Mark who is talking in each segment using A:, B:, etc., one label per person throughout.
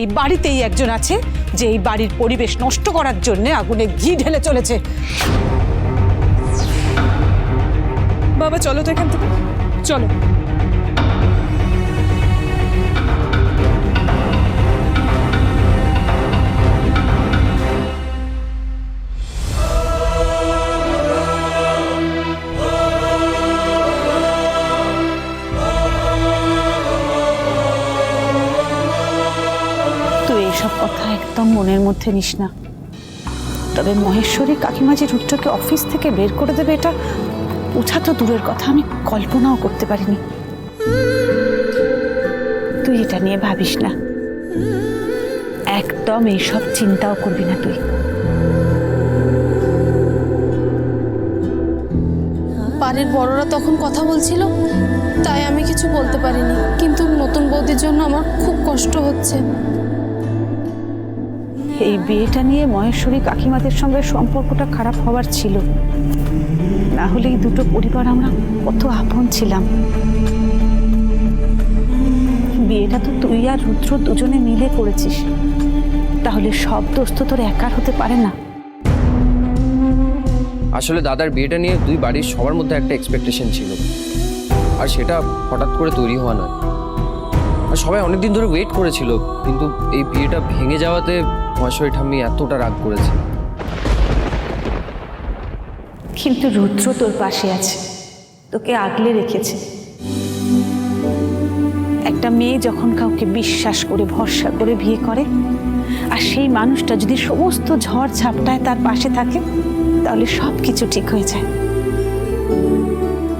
A: এই বাড়িতেই একজন আছে যে এই বাড়ির পরিবেশ নষ্ট করার জন্য আগুনে ঘি ঢেলে চলেছে।
B: বাবা, চলো তো এখান থেকে। চলো।
A: এইসব কথা একদম মনের মধ্যে নিস না। তবে মহেশ্বরী কাকিমা যে রুদ্রকে অফিস থেকে বের করে দেবে এটা ওঠা তো দূরের কথা, আমি কল্পনাও করতে পারিনি। তুই এটা নিয়ে ভাবিস না। একদম এইসব চিন্তাও করবি না তুই।
C: বাড়ির বড়রা তখন কথা বলছিল, তাই আমি কিছু বলতে পারিনি। কিন্তু নতুন বৌদির জন্য আমার খুব কষ্ট হচ্ছে।
A: এই বিয়েটা নিয়ে মহেশ্বরী কাকিমাদের সঙ্গে সম্পর্কটা খারাপ হওয়ার ছিল। না হলে এই দুটো পরিবার আমরা কত আপন ছিলাম। বিয়েটা তো তুই আর রুদ্র দুজনে মিলে করেছিস। তাহলে সব দোষ তো তোর একার হতে পারে না।
D: আসলে দাদার বিয়েটা নিয়ে দুই বাড়ির সবার মধ্যে একটা এক্সপেকটেশন ছিল। আর সেটা হঠাৎ করে তৈরি হওয়া নয়। সবাই অনেকদিন ধরে ওয়েট করেছিল কিন্তু এই বিয়েটা ভেঙে যাওয়াতে মহেশ্বরী ঠাম্মি এতটা রাগ করেছে।
A: কিন্তু রুদ্র তোর পাশে আছে তোকে আগলে রেখেছে। একটা মেয়ে যখন কাউকে বিশ্বাস করে ভরসা করে বিয়ে করে আর সেই মানুষটা যদি সমস্ত ঝড় ঝাপটায় তার পাশে থাকে তাহলে সব কিছু ঠিক হয়ে যায়।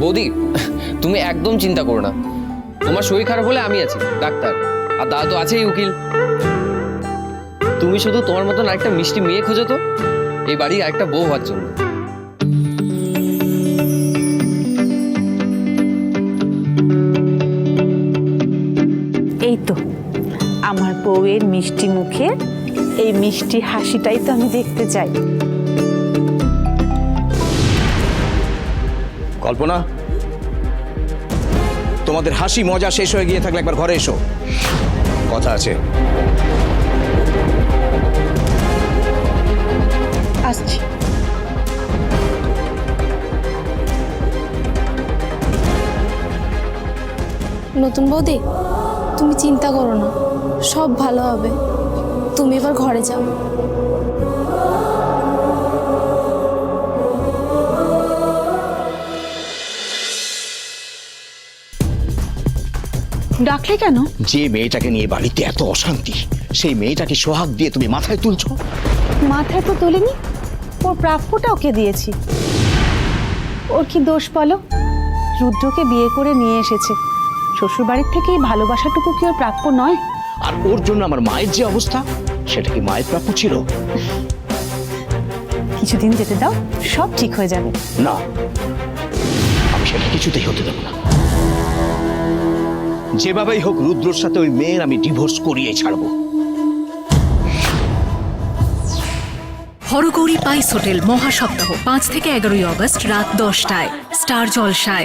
D: বৌদি তুমি একদম চিন্তা করো না। তোমার শরীর খারাপ হলে আমি আছি ডাক্তার। আর দাদা তো আছেই উকিল। তুমি শুধু তোমার মতন একটা মিষ্টি মেয়ে খোঁজো তো। এই বাড়ি একটা বউ হওয়ার জন্য।
A: এই তো আমার বউয়ের মিষ্টি মুখে এই মিষ্টি হাসিটাই তো আমি দেখতে চাই।
E: কল্পনা তোমাদের হাসি, মজা শেষ হয়ে গিয়ে থাকলে একবার ঘরে এসো। কথা আছে।
A: আসছি।
C: নতুন বৌদি, তুমি চিন্তা করো না, সব ভালো হবে। তুমি এবার ঘরে যাও।
A: ডাকলে কেন?
E: যে মেয়েটাকে নিয়ে বাড়িতে এত অশান্তি সেই মেয়েটাকে সোহাগ দিয়ে তুমি মাথায় তুলছো?
A: মাথায় তো তোলেনি। ওর প্রাপ্যটা ওকে দিয়েছি। ওর কি দোষ বলো? রুদ্রকে বিয়ে করে নিয়ে এসেছে। শ্বশুরবাড়ির থেকে এই ভালোবাসাটুকু কি ওর প্রাপ্য নয়?
E: আর ওর জন্য আমার মায়ের যে অবস্থা সেটা কি মায়ের প্রাপ্য ছিল?
A: কিছুদিন যেতে দাও সব ঠিক হয়ে যাবে।
E: না আমি সেটা কিছুতেই হতে দেবো না। যেভাবেই হোক রুদ্রর সাথে ওই মেয়ের আমি ডিভোর্স করিয়ে ছাড়বো।
F: হরগৌরী পাইস হোটেল মহাসপ্তাহ, পাঁচ থেকে এগারোই অগস্ট, রাত দশটায়, স্টার জলসায়।